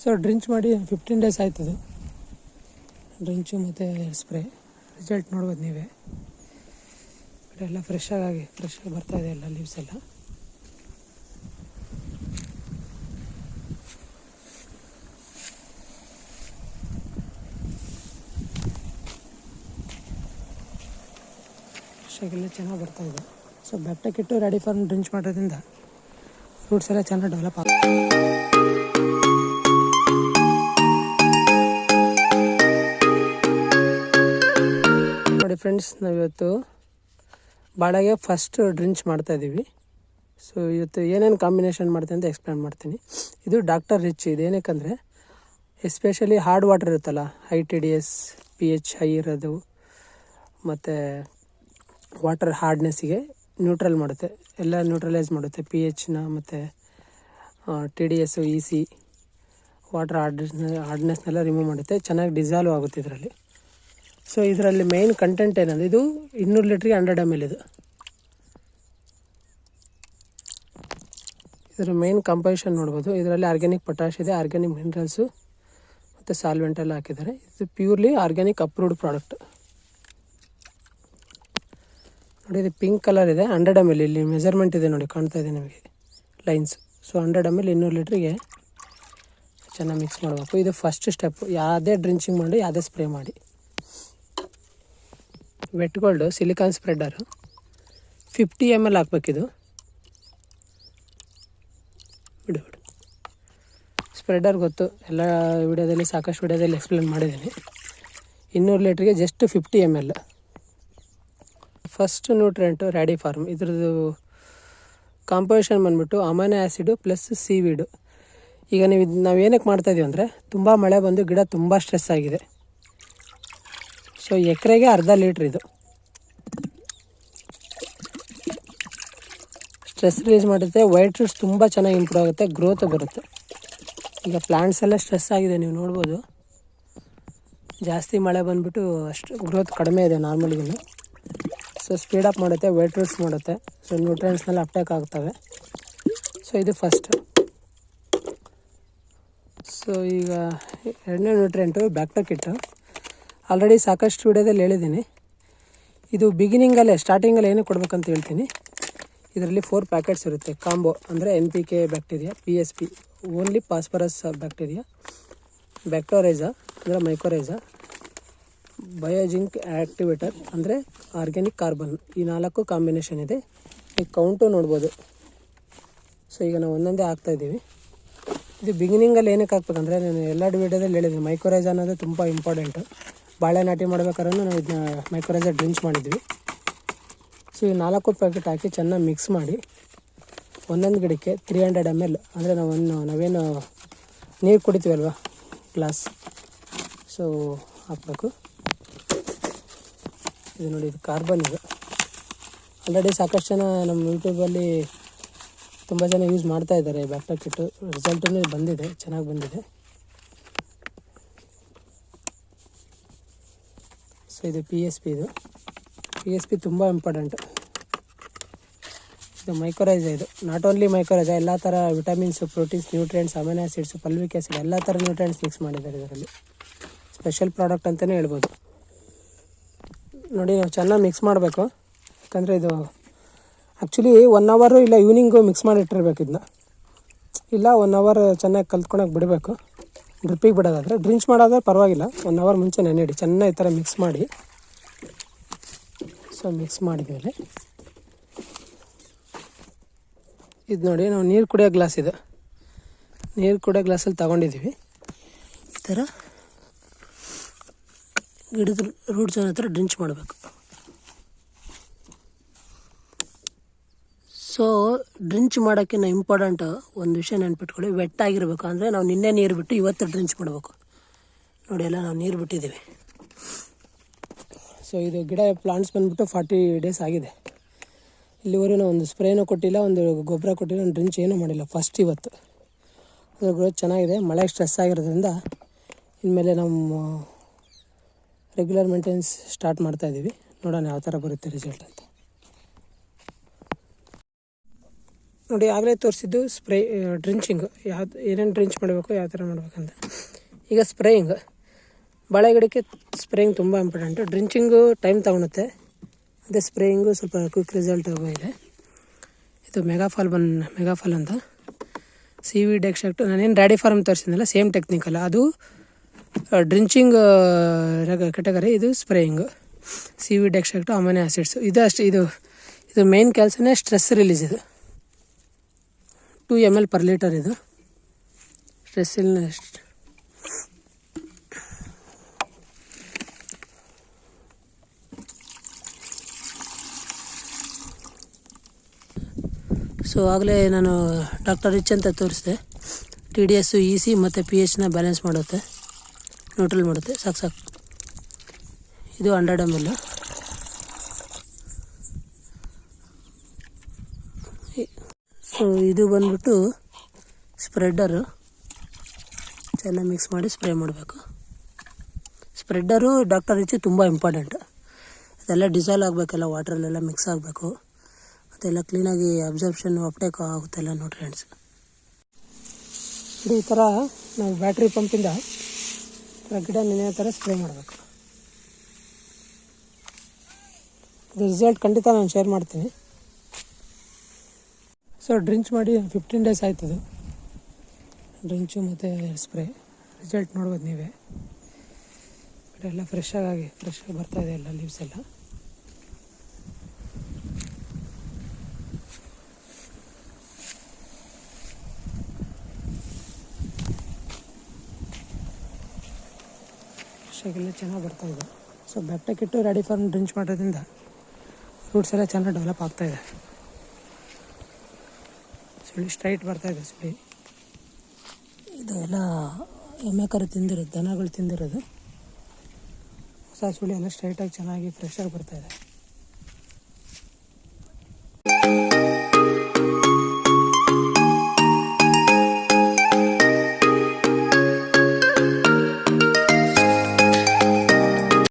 So drench ಮಾಡಿ fifteen days ಆಯ್ತದೆ. Drench ಮತ್ತು ಸ್ಪ್ರೇ. ರಿಸಲ್ಟ್ ನೋಡ್ಬೋದು ನೀವೇ. ಬಟ್ ಎಲ್ಲ ಫ್ರೆಶ್ ಫ್ರೆಶ್ಶಾಗಿ ಫ್ರೆಶ್ ಆಗಿ ಬರ್ತಾ ಇದೆ ಎಲ್ಲ ಲೀವ್ಸ್ ಎಲ್ಲ. ಫ್ರೆಶ್ಶಾಗೆಲ್ಲ ಚೆನ್ನಾಗಿ ಬರ್ತಾ ಇದೆ. ಸೊ ಬೆಟ್ಟಕ್ಕಿಟ್ಟು ರೆಡಿ ಫಾರ್ಮ್ ಡ್ರಿಂಚ್ ಮಾಡೋದ್ರಿಂದ ಫ್ರೂಟ್ಸ್ ಎಲ್ಲ ಚೆನ್ನಾಗಿ ಡೆವಲಪ್ ಆಗುತ್ತೆ. ಫ್ರೆಂಡ್ಸ್ ನಾವಿವತ್ತು ಬಾಳೆಗೆ ಫಸ್ಟ್ ಡ್ರಿಂಚ್ ಮಾಡ್ತಾಯಿದ್ದೀವಿ ಸೊ ಇವತ್ತು ಏನೇನು ಕಾಂಬಿನೇಷನ್ ಮಾಡ್ತೀನಿ ಅಂತ ಎಕ್ಸ್ಪ್ಲೇನ್ ಮಾಡ್ತೀನಿ. ಇದು ಡಾಕ್ಟರ್ ರಿಚ್ ಇದು. ಏನಕ್ಕಂದರೆ ಎಸ್ಪೆಷಲಿ ಹಾರ್ಡ್ ವಾಟರ್ ಇರುತ್ತಲ್ಲ high T D S P H high ಇರೋದು, ಮತ್ತು ವಾಟರ್ ಹಾರ್ಡ್ನೆಸ್ಸಿಗೆ ನ್ಯೂಟ್ರಲ್ ಮಾಡುತ್ತೆ. ಎಲ್ಲ ನ್ಯೂಟ್ರಲೈಸ್ ಮಾಡುತ್ತೆ. ಪಿ ಎಚ್ನ ಮತ್ತು T D S E C water hardness ಹಾರ್ಡ್ನೆಸ್ನೆಲ್ಲ remove ಮಾಡುತ್ತೆ. ಚೆನ್ನಾಗಿ ಡಿಸಾಲ್ವ್ ಆಗುತ್ತೆ ಇದರಲ್ಲಿ. ಸೊ ಇದರಲ್ಲಿ ಮೇಯ್ನ್ ಕಂಟೆಂಟ್ ಏನಂದ್ರೆ ಇದು ಇನ್ನೂರು ಲೀಟ್ರಿಗೆ ಹಂಡ್ರೆಡ್ ಎಂ ಎಲ್ ಇದು. ಇದರ ಮೇಯ್ನ್ ಕಂಪೋಸಿಷನ್ ನೋಡ್ಬೋದು. ಇದರಲ್ಲಿ ಆರ್ಗ್ಯಾನಿಕ್ ಪೊಟ್ಯಾಶ್ ಇದೆ ಆರ್ಗ್ಯಾನಿಕ್ ಮಿನರಲ್ಸು ಮತ್ತು ಸಾಲ್ವೆಂಟ್ ಎಲ್ಲ ಹಾಕಿದ್ದಾರೆ. ಇದು ಪ್ಯೂರ್ಲಿ ಆರ್ಗ್ಯಾನಿಕ್ ಅಪ್ರೂವ್ಡ್ ಪ್ರಾಡಕ್ಟ್ ನೋಡಿ, ಇದು ಪಿಂಕ್ ಕಲರ್ ಇದೆ ಹಂಡ್ರೆಡ್ ಎಂ ಎಲ್ ಇಲ್ಲಿ. ಮೆಜರ್ಮೆಂಟ್ ಇದೆ ನೋಡಿ, ಕಾಣ್ತಾ ಇದೆ ನಿಮಗೆ. Lines so hundred M L ಇನ್ನೂರು ಲೀಟ್ರಿಗೆ ಚೆನ್ನಾಗಿ ಮಿಕ್ಸ್ ಮಾಡಬೇಕು. ಇದು ಫಸ್ಟ್ ಸ್ಟೆಪ್ ಯಾವುದೇ ಡ್ರಿಂಚಿಂಗ್ ಮಾಡಿ, ಯಾವುದೇ ಸ್ಪ್ರೇ ಮಾಡಿ. Wet gold silicon spreader fifty M L ಹಾಕ್ಬೇಕಿದು. ಬಿಡು ಬಿಡು. ಸ್ಪ್ರೆಡರ್ ಗೊತ್ತು, ಎಲ್ಲ ವಿಡಿಯೋದಲ್ಲಿ ಸಾಕಷ್ಟು ವಿಡಿಯೋದಲ್ಲಿ ಎಕ್ಸ್ಪ್ಲೇನ್ ಮಾಡಿದ್ದೀನಿ. ಇನ್ನೂರು ಲೀಟ್ರಿಗೆ just fifty M L first nutrient Radifarm ಇದ್ರದ್ದು ಕಾಂಪೋಸಿಷನ್ ಬಂದ್ಬಿಟ್ಟು ಅಮೈನೋ ಆ್ಯಸಿಡು ಪ್ಲಸ್ ಸೀವೀಡು ಈಗ ನೀವು ಇದು ನಾವು ಏನಕ್ಕೆ ಮಾಡ್ತಾಯಿದ್ದೀವಿ ಅಂದರೆ, ತುಂಬ ಮಳೆ ಬಂದು ಗಿಡ ತುಂಬ ಸ್ಟ್ರೆಸ್ ಆಗಿದೆ. ಸೊ, ಎಕರೆಗೆ ಅರ್ಧ ಲೀಟ್ರ್ ಇದು. ಸ್ಟ್ರೆಸ್ ರಿಲೀಸ್ ಮಾಡುತ್ತೆ. ವೈಟ್ ರೂಟ್ಸ್ ತುಂಬ ಚೆನ್ನಾಗಿ ಇಂಪ್ರೂವ್ ಆಗುತ್ತೆ. ಗ್ರೋತ್ ಬರುತ್ತೆ. ಈಗ ಪ್ಲ್ಯಾಂಟ್ಸ್ ಎಲ್ಲ ಸ್ಟ್ರೆಸ್ ಆಗಿದೆ, ನೀವು ನೋಡ್ಬೋದು. ಜಾಸ್ತಿ ಮಳೆ ಬಂದ್ಬಿಟ್ಟು ಅಷ್ಟು ಗ್ರೋತ್ ಕಡಿಮೆ ಇದೆ ನಾರ್ಮಲ್ಗಿನ್ನು ಸೊ ಸ್ಪೀಡಪ್ ಮಾಡುತ್ತೆ, ವೈಟ್ ರೂಟ್ಸ್ ಮಾಡುತ್ತೆ. ಸೊ ನ್ಯೂಟ್ರಿಯೆಂಟ್ಸ್ನೆಲ್ಲ ಅಪ್ಟ್ಯಾಕ್ ಆಗ್ತವೆ. ಸೊ, ಇದು ಫಸ್ಟ್. ಸೊ, ಈಗ ಎರಡನೇ ನ್ಯೂಟ್ರಿಯೆಂಟು ಬ್ಯಾಕ್ಟೋ ಕಿಟ್ಟು ಆಲ್ರೆಡಿ ಸಾಕಷ್ಟು ವಿಡಿಯೋದಲ್ಲಿ ಹೇಳಿದ್ದೀನಿ. ಇದು ಬಿಗಿನಿಂಗಲ್ಲೇ ಸ್ಟಾರ್ಟಿಂಗಲ್ಲಿ ಏನು ಕೊಡಬೇಕಂತ ಹೇಳ್ತೀನಿ. ಇದರಲ್ಲಿ ಫೋರ್ ಪ್ಯಾಕೆಟ್ಸ್ ಇರುತ್ತೆ. ಕಾಂಬೋ ಅಂದರೆ N P K bacteria P S P only phosphorus bacteria ಬ್ಯಾಕ್ಟೋರೈಸಾ ಅಂದರೆ ಮೈಕೋರೈಸಾ ಬಯೋಜಿಂಕ್ ಆ್ಯಕ್ಟಿವೇಟರ್ ಅಂದರೆ ಆರ್ಗ್ಯಾನಿಕ್ ಕಾರ್ಬನ್ ಈ ನಾಲ್ಕು ಕಾಂಬಿನೇಷನ್ ಇದೆ. ಈ ಕೌಂಟು ನೋಡ್ಬೋದು. ಸೊ ಈಗ ನಾವು ಒಂದೊಂದೇ ಹಾಕ್ತಾ ಇದ್ದೀವಿ. ಇದು ಬಿಗಿನಿಂಗಲ್ಲಿ ಏನಕ್ಕೆ ಹಾಕ್ಬೇಕಂದ್ರೆ, ನಾನು ಎಲ್ಲ ವಿಡಿಯೋದಲ್ಲಿ ಹೇಳಿದ್ದೀನಿ ಮೈಕ್ರೋರೈಸ್ ಅನ್ನೋದು ತುಂಬ ಇಂಪಾರ್ಟೆಂಟು ಬಾಳೆ ನಾಟಿ ಮಾಡ್ಬೇಕಾದ್ರೂ ನಾವು ಇದನ್ನ ಮೈಕ್ರೋಜ ಡ್ರಿಂಕ್ಸ್ ಮಾಡಿದ್ವಿ. ಸೊ ಈ ನಾಲ್ಕು ಪ್ಯಾಕೆಟ್ ಹಾಕಿ ಚೆನ್ನಾಗಿ ಮಿಕ್ಸ್ ಮಾಡಿ ಒಂದೊಂದು ಗಿಡಕ್ಕೆ ತ್ರೀ ಹಂಡ್ರೆಡ್ ಎಂ ಎಲ್ ಅಂದರೆ ನಾವನ್ನು ನಾವೇನು ನೀರು ಕುಡಿತೀವಲ್ವ ಗ್ಲಾಸ್ ಸೊ ಹಾಕ್ಬೇಕು. ಇದು ನೋಡಿ, ಇದು ಕಾರ್ಬನ್ ಇದು. ಆಲ್ರೆಡಿ ಸಾಕಷ್ಟು ಜನ ನಮ್ಮ ಯೂಟ್ಯೂಬಲ್ಲಿ ತುಂಬ ಜನ ಯೂಸ್ ಮಾಡ್ತಾ ಇದ್ದಾರೆ ಬ್ಯಾಕ್ಟೋ ಕಿಟ್ಟು. ರಿಸಲ್ಟೂ ಬಂದಿದೆ, ಚೆನ್ನಾಗಿ ಬಂದಿದೆ. ಸೊ ಇದು ಪಿ ಎಸ್ ಪಿ ಇದು. ಪಿ ಎಸ್ ಪಿ ತುಂಬ ಇಂಪಾರ್ಟೆಂಟ್ ಇದು ಮೈಕ್ರೋರೈಸ ಇದು. ನಾಟ್ ಓನ್ಲಿ ಮೈಕ್ರೋರೈಸ ಎಲ್ಲ ಥರ vitamins proteins nutrients amino acids fulvic acid ಎಲ್ಲ ಥರ ನ್ಯೂಟ್ರಿಯೆಂಟ್ಸ್ ಮಿಕ್ಸ್ ಮಾಡಿದ್ದಾರೆ ಇದರಲ್ಲಿ. ಸ್ಪೆಷಲ್ ಪ್ರಾಡಕ್ಟ್ ಅಂತಲೇ ಹೇಳ್ಬೋದು. ನೋಡಿ, ನಾವು ಚೆನ್ನಾಗಿ ಮಿಕ್ಸ್ ಮಾಡಬೇಕು. ಯಾಕಂದರೆ ಇದು ಆ್ಯಕ್ಚುಲಿ ಒನ್ ಅವರು ಇಲ್ಲ ಈವ್ನಿಂಗು ಮಿಕ್ಸ್ ಮಾಡಿ ಇಟ್ಟಿರ್ಬೇಕು ಇದನ್ನ ಇಲ್ಲ ಒನ್ ಅವರ್ ಚೆನ್ನಾಗಿ ಕಲ್ತ್ಕೊಳಕ್ಕೆ ಬಿಡಬೇಕು. ಡ್ರಿಪ್ಪಿಗೆ ಬಿಡೋದಾದರೆ ಡ್ರಿಂಕ್ಸ್ ಮಾಡೋದಾದ್ರೆ ಪರವಾಗಿಲ್ಲ. ಒನ್ ಅವರ್ ಮುಂಚೆ ನೆನೆಡಿ ಚೆನ್ನಾಗಿ ಈ ಥರ ಮಿಕ್ಸ್ ಮಾಡಿ. ಸೊ ಮಿಕ್ಸ್ ಮಾಡಿದ್ಮೇಲೆ ಇದು ನೋಡಿ, ನಾವು ನೀರು ಕುಡಿಯೋ ಗ್ಲಾಸ್ ಇದು. ನೀರು ಕುಡಿಯೋ ಗ್ಲಾಸಲ್ಲಿ ತಗೊಂಡಿದ್ದೀವಿ ಈ ಥರ ಗಿಡದ ರೂಟ್ಸ್ ಹತ್ರ ಡ್ರಿಂಚ್ ಮಾಡಬೇಕು. ಸೊ ಡ್ರಿಂಚ್ ಮಾಡೋಕ್ಕಿಂತ ಇಂಪಾರ್ಟೆಂಟ್ ಒಂದು ವಿಷಯ ನೆನ್ಪಿಟ್ಕೊಳ್ಳಿ ವೆಟ್ ಆಗಿರಬೇಕು ಅಂದರೆ ನಾವು ನಿನ್ನೆ ನೀರು ಬಿಟ್ಟು ಇವತ್ತು ಡ್ರಿಂಚ್ ಮಾಡಬೇಕು ನೋಡಿ ಎಲ್ಲ ನಾವು ನೀರು ಬಿಟ್ಟಿದ್ದೀವಿ ಸೊ ಇದು ಗಿಡ ಪ್ಲಾಂಟ್ಸ್ ಬಂದ್ಬಿಟ್ಟು ಫಾರ್ಟಿ ಡೇಸ್ ಆಗಿದೆ. ಇಲ್ಲಿವರೆಗೂ ನಾವು ಒಂದು ಸ್ಪ್ರೇನೂ ಕೊಟ್ಟಿಲ್ಲ, ಒಂದು ಗೊಬ್ಬರ ಕೊಟ್ಟಿಲ್ಲ ಒಂದು ಡ್ರಿಂಚ್ ಏನೂ ಮಾಡಿಲ್ಲ ಫಸ್ಟ್ ಇವತ್ತು. ಅದ್ರ ಗ್ರೋತ್ ಚೆನ್ನಾಗಿದೆ, ಮಳೆ ಸ್ಟ್ರೆಸ್ ಆಗಿರೋದ್ರಿಂದ ಇನ್ಮೇಲೆ ನಮ್ಮ ರೆಗ್ಯುಲರ್ ಮೇಂಟೆನೆನ್ಸ್ ಸ್ಟಾರ್ಟ್ ಮಾಡ್ತಾ ಇದ್ದೀವಿ ನೋಡೋಣ ಯಾವ ಥರ ಬರುತ್ತೆ ರಿಸಲ್ಟ್ ಅಂತ. ನೋಡಿ, ಆಗಲೇ ತೋರಿಸಿದ್ದು ಸ್ಪ್ರೇ ಡ್ರಿಂಚಿಂಗ್. ಯಾವ್ದು, ಏನೇನು ಡ್ರಿಂಚ್ ಮಾಡಬೇಕು, ಯಾವ ಥರ ಮಾಡ್ಬೇಕಂತ. ಈಗ ಸ್ಪ್ರೇಯಿಂಗ್. ಬಾಳೆ ಗಿಡಕ್ಕೆ ಸ್ಪ್ರೇಯಿಂಗ್ ತುಂಬ ಇಂಪಾರ್ಟೆಂಟು. ಡ್ರಿಂಚಿಂಗು ಟೈಮ್ ತಗೊಳುತ್ತೆ. ಅದೇ ಸ್ಪ್ರೇಯಿಂಗು ಸ್ವಲ್ಪ ಕ್ವಿಕ್ ರಿಸಲ್ಟ್ ಇದೆ ಇದು ಮೆಗಾಫಾಲ್ ಬನ್ ಮೆಗಾಫಾಲ್ ಅಂತ. ಸಿ ವಿ ಡೆಕ್ಸಾಕ್ಟು ನಾನೇನು ಡ್ಯಾಡಿ ಫಾರ್ಮ್ ತೋರಿಸಿದ್ನಲ್ಲ, ಸೇಮ್ ಟೆಕ್ನಿಕಲ್ಲ ಅದು ಡ್ರಿಂಚಿಂಗ್ ಕೆಟಗರಿ ಇದು ಸ್ಪ್ರೇಯಿಂಗು. ಸಿ ವಿ ಡೆಕ್ಸಾಕ್ಟು ಅಮೋನಿಯಾ ಆ್ಯಸಿಡ್ಸು ಇದು ಅಷ್ಟೇ, ಇದು ಇದು ಮೇನ್ ಕೆಲಸನೇ ಸ್ಟ್ರೆಸ್ ರಿಲೀಸ್ ಇದು. Two M L per litre ಇದು. ಸ್ಟ್ರೆಸ್ ಎಷ್ಟು ಸೊ ಆಗಲೇ ನಾನು ಡಾಕ್ಟರ್ ರಿಚ್ ಅಂತ ತೋರಿಸಿದೆ. T D S E C ಮತ್ತು ಪಿ ಎಚ್ನ ಬ್ಯಾಲೆನ್ಸ್ ಮಾಡುತ್ತೆ. ನ್ಯೂಟ್ರಲ್ ಮಾಡುತ್ತೆ. ಸಾಕು ಸಾಕು. ಇದು ಹಂಡ್ರೆಡ್ ಎಂ ಎಲ್ ಇದು ಬಂದ್ಬಿಟ್ಟು ಸ್ಪ್ರೆಡ್ಡರು ಚೆನ್ನಾಗಿ ಮಿಕ್ಸ್ ಮಾಡಿ ಸ್ಪ್ರೇ ಮಾಡಬೇಕು. ಸ್ಪ್ರೆಡ್ಡರು ಡಾಕ್ಟರ್ ರಿಚ್ ತುಂಬ ಇಂಪಾರ್ಟೆಂಟ್ ಅದೆಲ್ಲ ಡಿಸಾಲ್ವ್ ಆಗಬೇಕಲ್ಲ ವಾಟ್ರಲ್ಲೆಲ್ಲ ಮಿಕ್ಸ್ ಆಗಬೇಕು. ಅದೆಲ್ಲ ಕ್ಲೀನಾಗಿ ಅಬ್ಸರ್ಪ್ಷನ್ ಅಪ್ಟೇಕ್ ಆಗುತ್ತೆಲ್ಲ ನ್ಯೂಟ್ರಿಯೆಂಟ್ಸ್ ಇದು ಈ ಥರ ನಾವು ಬ್ಯಾಟ್ರಿ ಪಂಪಿಂದ ಗಿಡ ನೆನೆಯೋ ಥರ ಸ್ಪ್ರೇ ಮಾಡಬೇಕು. ಇದು ರಿಸಲ್ಟ್ ಖಂಡಿತ ನಾನು ಶೇರ್ ಮಾಡ್ತೀನಿ. ಸೊ ಡ್ರಿಂಚ್ ಮಾಡಿ ಫಿಫ್ಟೀನ್ ಡೇಸ್ ಆಯ್ತದು. ಡ್ರಿಂಕ್ಸು ಮತ್ತು ಸ್ಪ್ರೇ ರಿಸಲ್ಟ್ ನೋಡ್ಬೋದು ನೀವೇ. ಬಟ್ ಎಲ್ಲ ಫ್ರೆಶ್ ಆಗಿ ಫ್ರೆಶ್ ಆಗಿ ಬರ್ತಾ ಇದೆ ಎಲ್ಲ ಲೀವ್ಸ್ ಎಲ್ಲ. ಫ್ರೆಶಾಗೆಲ್ಲ ಚೆನ್ನಾಗಿ ಬರ್ತಾ ಇದೆ. ಸೊ ಬೆಟ್ಟಕ್ಕಿಟ್ಟು ರೆಡಿ ಫಾರ್ಮ್ ಡ್ರಿಂಕ್ಸ್ ಮಾಡೋದ್ರಿಂದ ಫ್ರೂಟ್ಸ್ ಎಲ್ಲ ಚೆನ್ನಾಗಿ ಡೆವಲಪ್ ಆಗ್ತಾ ಸುಳಿ ಸ್ಟ್ರೈಟ್ ಬರ್ತಾ ಇದೆ ಸುಳಿ. ಇದೆಲ್ಲ ಎಮ್ಮೆ ಕರು ತಿಂದಿರೋದು, ದನಗಳು ತಿಂದಿರೋದು. ಹೊಸ ಸುಳಿ ಎಲ್ಲ ಸ್ಟ್ರೈಟಾಗಿ ಚೆನ್ನಾಗಿ ಫ್ರೆಶಾಗಿ ಬರ್ತಾ ಇದೆ.